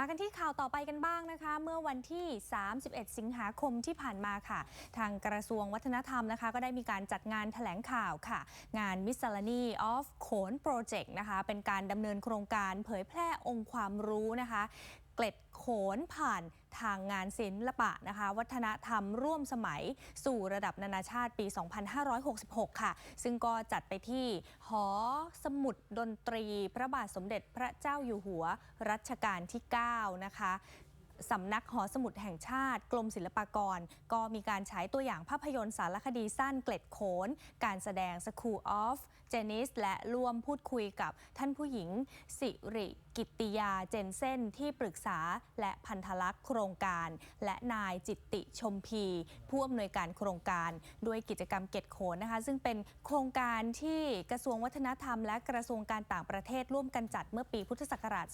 มากันที่ข่าวต่อไปกันบ้างนะคะ เมื่อวันที่ 31 สิงหาคมที่ผ่านมาค่ะ ทางกระทรวงวัฒนธรรมนะคะ ก็ได้มีการจัดงานแถลงข่าวค่ะ งาน Miscellany of โขน Project นะคะ เป็นการดำเนินโครงการเผยแพร่องค์ความรู้นะคะ เกล็ดโขนผ่านทางงานศิลปะนะคะ วัฒนธรรมร่วมสมัยสู่ระดับนานาชาติปี 2566 ค่ะ ซึ่งก็จัดไปที่หอสมุดดนตรี พระบาทสมเด็จพระเจ้าอยู่หัวรัชกาลที่ 9 นะคะ สำนักหอสมุดแห่งชาติ กรมศิลปากร ก็มีการฉายตัวอย่างภาพยนตร์สารคดีสั้นเกล็ดโขน การแสดง School of j e n i s และร่วมพูดคุยกับท่านผู้หญิง สิริกิติยาเจนเซนที่ปรึกษาและพันธลักษ์โครงการ และนายจิตติชมพี ผู้อำนวยการโครงการด้วยกิจกรรมเกตโขนนะคะ ซึ่งเป็นโครงการที่กระทรวงวัฒนธรรม และกระทรวงการต่างประเทศร่วมกันจัดเมื่อปีพุทธศักราช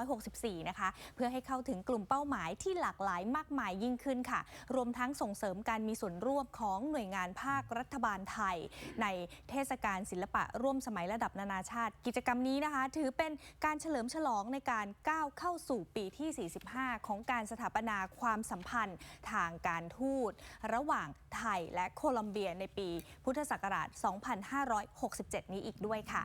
2564 นะคะ เพื่อให้เข้าถึงกลุ่มเป้าหมายที่หลากหลายมากมายยิ่งขึ้นค่ะ รวมทั้งส่งเสริมการมีส่วนร่วมของหน่วยงานภาครัฐบาลไทย ในเทศกาลศิลปะร่วมสมัยระดับนานาชาติ กิจกรรมนี้นะคะ ถือเป็นการเฉลิมฉลองในการก้าวเข้าสู่ปีที่ 45 ของการสถาปนาความสัมพันธ์ทางการทูต ระหว่างไทยและโคลอมเบียในปีพุทธศักราช 2567 นี้อีกด้วยค่ะ